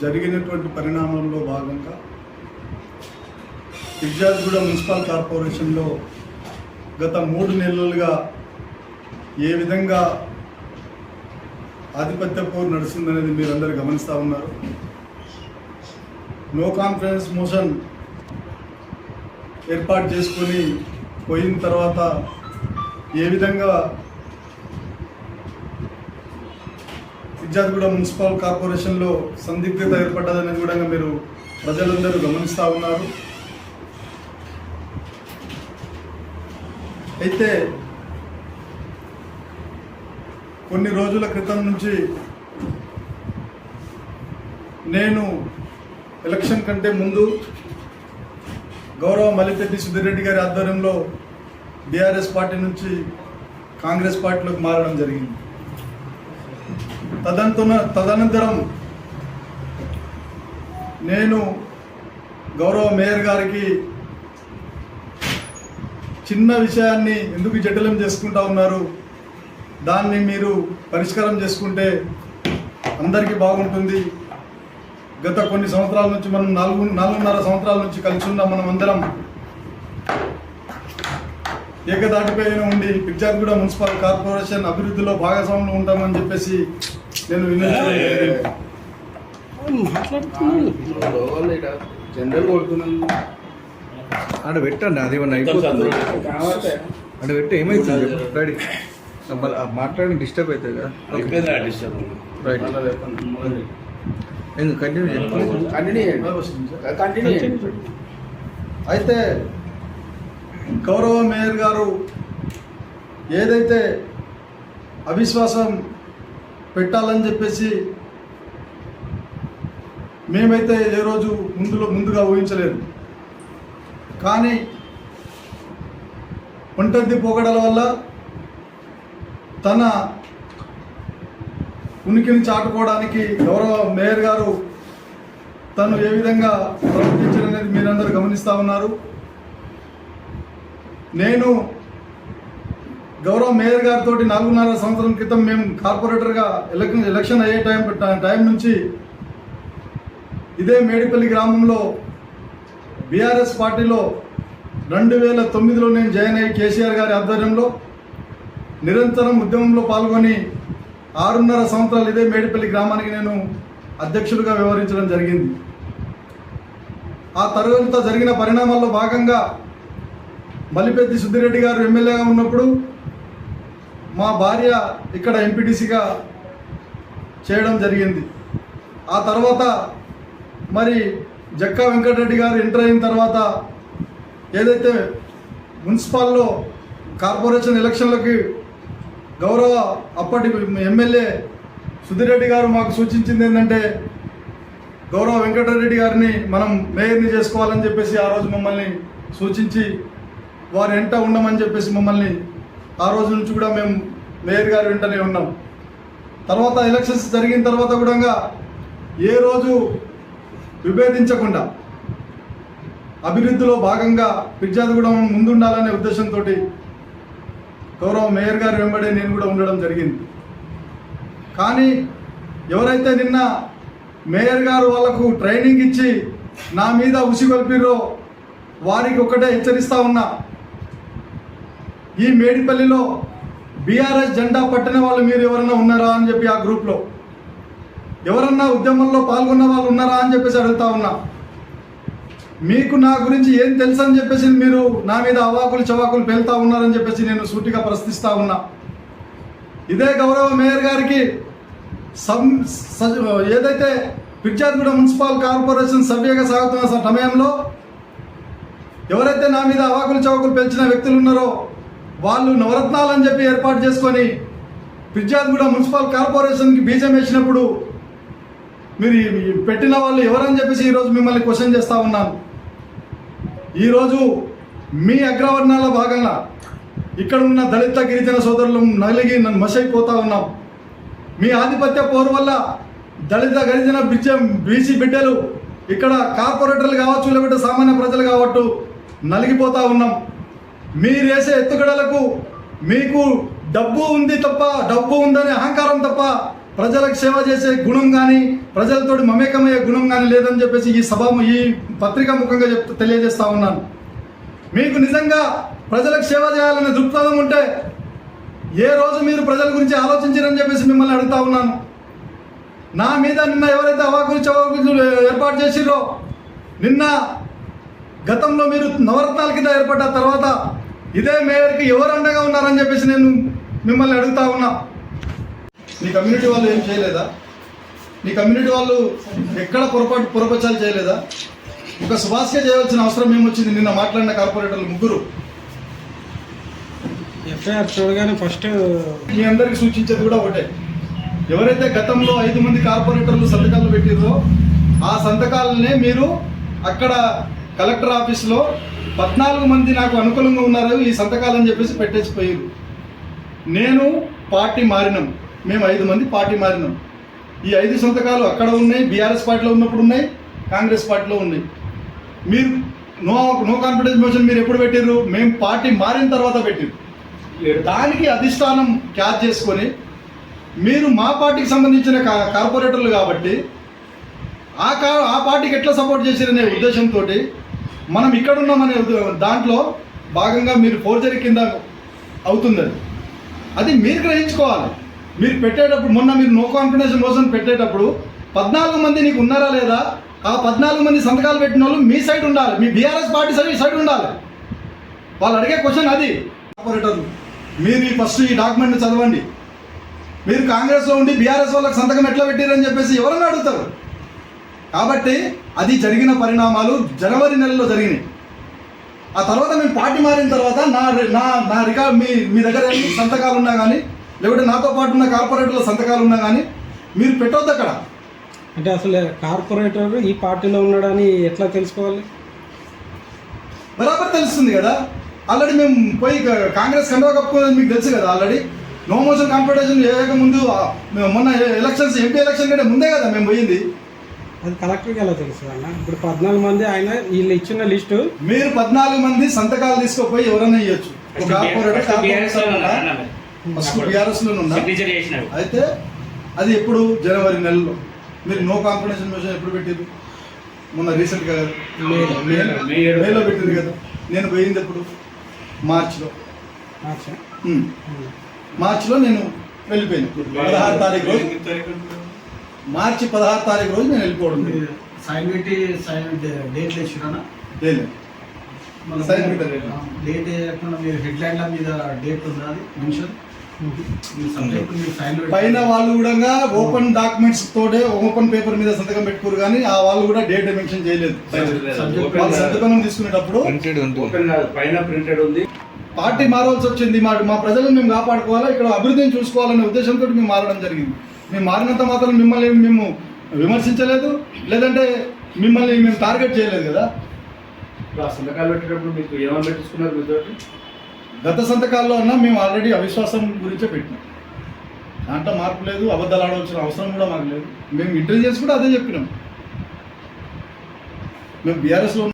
జరిగినటువంటి పరిణామంలో భాగంగా ఫిర్జాద్గూడ మున్సిపల్ కార్పొరేషన్లో గత మూడు నెలలుగా ఏ విధంగా ఆధిపత్య పోరు నడుస్తుందనేది మీరందరూ గమనిస్తూ ఉన్నారు. నో కాన్ఫిడెన్స్ మోషన్ ఏర్పాటు చేసుకొని పోయిన తర్వాత ఏ విధంగా విద్యార్థిగూడ మున్సిపల్ కార్పొరేషన్లో సందిగ్ధత ఏర్పడ్డదని కూడా మీరు ప్రజలందరూ గమనిస్తూ ఉన్నారు. అయితే కొన్ని రోజుల క్రితం నుంచి నేను ఎలక్షన్ కంటే ముందు గౌరవ మల్లిపెట్టి సుధీరెడ్డి గారి ఆధ్వర్యంలో బీఆర్ఎస్ పార్టీ నుంచి కాంగ్రెస్ పార్టీలోకి మారడం జరిగింది. తదంతున తదనంతరం నేను గౌరవ మేయర్ గారికి చిన్న విషయాన్ని ఎందుకు జటిలం చేసుకుంటా ఉన్నారు దాన్ని మీరు పరిష్కారం చేసుకుంటే అందరికీ బాగుంటుంది. గత కొన్ని సంవత్సరాల నుంచి మనం నాలుగు నాలుగున్నర సంవత్సరాల నుంచి కలిసి ఉన్నాం మనం అందరం ఏకదాటిపైన ఉండి పిచ్చార్గూడ మున్సిపల్ కార్పొరేషన్ అభివృద్ధిలో భాగస్వాములు ఉంటామని చెప్పేసి నేను. జనరల్ కొడుతున్నాను. ఆడ పెట్టండి అది ఏమన్నా అయిపోతుంది. ఆడ పెట్టి ఏమైతుంది రెడీ. మాట్లాడి డిస్టర్బ్ అవుతుంది కదా. రైట్ కంటిన్యూ కంటిన్యూ కంటిన్యూ అయితే గౌరవ మేయర్ గారు ఏదైతే అవిశ్వాసం పెట్టాలని చెప్పేసి మేమైతే ఏ రోజు ముందులో ముందుగా ఊహించలేదు. కానీ ఒంటరి పోగడల వల్ల తన ఉనికిని చాటుకోవడానికి గౌరవ మేయర్ గారు తను ఏ విధంగా ప్రవర్తించారనేది మీరందరూ గమనిస్తూ ఉన్నారు. నేను గౌరవ మేయర్ గారితో నాలుగున్నర సంవత్సరం క్రితం మేము కార్పొరేటర్గా ఎలక్షన్ ఎలక్షన్ అయ్యే టైం టైం నుంచి ఇదే మేడిపల్లి గ్రామంలో బీఆర్ఎస్ పార్టీలో రెండు వేల తొమ్మిదిలో నేను జాయిన్ అయ్యి కేసీఆర్ గారి ఆధ్వర్యంలో నిరంతరం ఉద్యమంలో పాల్గొని ఆరున్నర సంవత్సరాలు ఇదే మేడిపల్లి గ్రామానికి నేను అధ్యక్షుడిగా వ్యవహరించడం జరిగింది. ఆ తర్వాత జరిగిన పరిణామాల్లో భాగంగా మల్లిపెద్ది సుద్దిరెడ్డి గారు ఎమ్మెల్యేగా ఉన్నప్పుడు మా భార్య ఇక్కడ ఎంపీటీసీగా చేయడం జరిగింది. ఆ తర్వాత మరి జక్కా వెంకటరెడ్డి గారు ఎంటర్ అయిన తర్వాత ఏదైతే మున్సిపాల్లో కార్పొరేషన్ ఎలక్షన్లకి గౌరవ అప్పటి ఎమ్మెల్యే సుధిరెడ్డి గారు మాకు సూచించింది ఏంటంటే గౌరవ వెంకటరెడ్డి గారిని మనం మేయర్ని చేసుకోవాలని చెప్పేసి ఆ రోజు మమ్మల్ని సూచించి వారి ఎంట ఉండమని చెప్పేసి మమ్మల్ని ఆ రోజు నుంచి కూడా మేము మేయర్ గారి వెంటనే ఉన్నాం. తర్వాత ఎలక్షన్స్ జరిగిన తర్వాత కూడా ఏ రోజు విభేదించకుండా అభివృద్ధిలో భాగంగా ఫిర్జాదిగూడెం ముందుండాలనే ఉద్దేశంతో గౌరవ మేయర్ గారు వెంబడే నేను కూడా ఉండడం జరిగింది. కానీ ఎవరైతే నిన్న మేయర్ గారు వాళ్ళకు ట్రైనింగ్ ఇచ్చి నా మీద ఉసిగొల్పిరో వారికి ఒకటే హెచ్చరిస్తా ఉన్నా ఈ మేడిపల్లిలో బీఆర్ఎస్ జెండా పట్టిన వాళ్ళు మీరు ఎవరన్నా ఉన్నారా అని చెప్పి ఆ గ్రూప్లో? ఎవరన్నా ఉద్యమంలో పాల్గొన్న వాళ్ళు ఉన్నారా అని చెప్పేసి అడుగుతా ఉన్నా. మీకు నా గురించి ఏం తెలుసు అని చెప్పేసి మీరు నా మీద అవాకులు చవాకులు పెళ్తా ఉన్నారని చెప్పేసి నేను సూటిగా ప్రశ్నిస్తా ఉన్నా. ఇదే గౌరవ మేయర్ గారికి సం ఏదైతే పిర్జాద్గూడ మున్సిపల్ కార్పొరేషన్ సభ్యగా సాగుతున్న సమయంలో ఎవరైతే నా మీద అవాకులు చవాకులు పెంచిన వ్యక్తులు ఉన్నారో వాళ్ళు నవరత్నాలని చెప్పి ఏర్పాటు చేసుకొని పిర్జాద్గూడ మున్సిపల్ కార్పొరేషన్కి బీజం వేసినప్పుడు మీరు పెట్టిన వాళ్ళు ఎవరని చెప్పేసి ఈరోజు మిమ్మల్ని క్వశ్చన్ చేస్తూ ఉన్నాను. ఈరోజు మీ అగ్రవర్ణాల భాగంగా ఇక్కడ ఉన్న దళిత గిరిజన సోదరులు నలిగి నన్ను మసైపోతా ఉన్నాం. మీ ఆధిపత్య పోరు వల్ల దళిత గిరిజన బిడ్డ బీసీ బిడ్డలు ఇక్కడ కార్పొరేటర్లు కావచ్చు లేకపోతే సామాన్య ప్రజలు కావచ్చు నలిగిపోతా ఉన్నాం. మీరేసే ఎత్తుగడలకు మీకు డబ్బు ఉంది తప్ప డబ్బు ఉందనే అహంకారం తప్ప ప్రజలకు సేవ చేసే గుణం కానీ ప్రజలతో మమేకమయ్యే గుణం కానీ లేదని చెప్పేసి ఈ సభ ఈ పత్రికా ముఖంగా చెప్ తెలియజేస్తా ఉన్నాను. మీకు నిజంగా ప్రజలకు సేవ చేయాలనే దృక్పథం ఉంటే ఏ రోజు మీరు ప్రజల గురించి ఆలోచించారని చెప్పేసి మిమ్మల్ని అడుగుతా ఉన్నాను. నా మీద నిన్న ఎవరైతే అవాకులు చవాకులు ఏర్పాటు చేసిరో నిన్న గతంలో మీరు నవరత్నాల కింద ఏర్పడ్డ తర్వాత ఇదే మేయర్కి ఎవరు అండగా ఉన్నారని చెప్పేసి నేను మిమ్మల్ని అడుగుతా ఉన్నా. నీ కమ్యూనిటీ వాళ్ళు ఏం చేయలేదా? నీ కమ్యూనిటీ వాళ్ళు ఎక్కడ పొరపాటు పొరపచాలు చేయలేదా? ఒక సుభాష్గా చేయవలసిన అవసరం ఏమొచ్చింది? నిన్న మాట్లాడిన కార్పొరేటర్లు ముగ్గురు. ఎఫ్ఐఆర్ చూడగానే ఫస్ట్ మీ అందరికి సూచించేది కూడా ఒకటే. ఎవరైతే గతంలో ఐదు మంది కార్పొరేటర్లు సంతకాలు పెట్టిరో ఆ సంతకాలనే మీరు అక్కడ కలెక్టర్ ఆఫీస్లో పద్నాలుగు మంది నాకు అనుకూలంగా ఉన్నారు ఈ సంతకాలని చెప్పేసి పెట్టేసిపోయారు నేను పార్టీ మారినాం. మేము ఐదు మంది పార్టీ మారినాం. ఈ ఐదు సంతకాలు అక్కడ ఉన్నాయి బీఆర్ఎస్ పార్టీలో ఉన్నప్పుడు ఉన్నాయి కాంగ్రెస్ పార్టీలో ఉన్నాయి. మీరు నో నో కాన్ఫిడెన్స్ మోషన్ మీరు ఎప్పుడు పెట్టారు మేము పార్టీ మారిన తర్వాత పెట్టారు దానికి అధిష్టానం క్యాచ్ చేసుకొని మీరు మా పార్టీకి సంబంధించిన కా- కార్పొరేటర్లు కాబట్టి ఆ కా ఆ పార్టీకి ఎట్లా సపోర్ట్ చేశారనే ఉద్దేశంతో మనం ఇక్కడ ఉన్నామనే దాంట్లో భాగంగా మీరు ఫోర్జరీ కింద అవుతుంది అది అది మీరు గ్రహించుకోవాలి. మీరు పెట్టేటప్పుడు మొన్న మీరు నో కాన్ఫిడెన్స్ మోషన్ పెట్టేటప్పుడు పద్నాలుగు మంది నీకు ఉన్నారా లేదా? ఆ పద్నాలుగు మంది సంతకాలు పెట్టిన వాళ్ళు మీ సైడ్ ఉండాలి. మీ బీఆర్ఎస్ పార్టీ సైడ్ సైడ్ ఉండాలి. వాళ్ళు అడిగే క్వశ్చన్ అది. ఆపరేటర్లు మీరు ఈ ఫస్ట్ ఈ డాక్యుమెంట్ని చదవండి. మీరు కాంగ్రెస్లో ఉండి బీఆర్ఎస్ వాళ్ళకి సంతకం ఎట్లా పెట్టారని చెప్పేసి ఎవరన్నా అడుగుతారు. కాబట్టి అది జరిగిన పరిణామాలు జనవరి నెలలో జరిగినాయి. ఆ తర్వాత మేము పార్టీ మారిన తర్వాత నా నా నా రికార్డ్ మీ మీ దగ్గర సంతకాలు ఉన్నా కానీ లేకుంటే నాతో పాటు ఉన్న కార్పొరేటర్ల సంతకాలు ఉన్నా కానీ మీరు పెట్టొద్దు అక్కడ. అంటే అసలు కార్పొరేటర్ ఈ పార్టీలో ఉన్నాడని ఎట్లా తెలుసుకోవాలి? బరాబర్ తెలుస్తుంది కదా. ఆల్రెడీ మేము పోయి కాంగ్రెస్ కండువా కప్పుకోదని మీకు తెలుసు కదా ఆల్రెడీ. నో మోషన్ కాంపిటీషన్ వేయక ముందు మొన్న ఎలక్షన్స్ ఎంపీ ఎలక్షన్ కంటే ముందే కదా మేము పోయింది. అది కలెక్టర్కి ఎలా తెలుసు అన్న ఇప్పుడు పద్నాలుగు మంది ఆయన వీళ్ళు ఇచ్చిన లిస్టు. మీరు పద్నాలుగు మంది సంతకాలు తీసుకోపోయి ఎవరైనా ఇవ్వచ్చు ఫస్ట్ బీఆర్ఎస్లో అయితే అది ఎప్పుడు? జనవరి నెలలో. మీరు నో కాన్ఫిడెన్స్ మోషన్ ఎప్పుడు పెట్టారు మొన్న రీసెంట్గా మేలో. పెట్టింది కదా. నేను పోయింది ఎప్పుడు? మార్చిలో. మార్చిలో నేను వెళ్ళిపోయాను. పదహారు తారీఖు మార్చి పదహారు తారీఖు రోజు నేను వెళ్ళిపోవడం. సైన్ పెట్టి సైన్ డేట్లు వేసిరన్నా లేదు. సైన్ పెట్టలేదు. డేట్ వేయకుండా మీరు హెడ్ లైన్ల మీద డేట్ ఉందా అది? మెన్షన్? పైన వాళ్ళు కూడా ఓపెన్ డాక్యుమెంట్స్ తోటే ఓపెన్ పేపర్ మీద సంతకం పెట్టుకోరు కానీ ఆ వాళ్ళు కూడా డేట్ మెన్షన్ చేయలేదు. సంతకం తీసుకునేటప్పుడు పైన ప్రింటెడ్ ఉంది. పార్టీ మారవలసి వచ్చింది. మా మా ప్రజలను మేము కాపాడుకోవాలా? ఇక్కడ అభివృద్ధిని చూసుకోవాలనే ఉద్దేశంతో మేము మారడం జరిగింది. మేము మారినంత మాత్రం మిమ్మల్ని మేము విమర్శించలేదు లేదంటే మిమ్మల్ని మేము టార్గెట్ చేయలేదు కదా? ఆ సంతకాలు పెట్టేటప్పుడు మీకు ఏమని పెట్టించుకున్నారు మీతో గత సంతకాల్లో అన్నా మేము ఆల్రెడీ అవిశ్వాసం గురించే పెట్టినాం. దాంట్లో మార్పు లేదు అబద్ధాలు ఆడవలసిన అవసరం కూడా మాకు లేదు. మేము ఇంటెలిజెన్స్ కూడా అదే చెప్పినాం. మేము బీఆర్ఎస్లో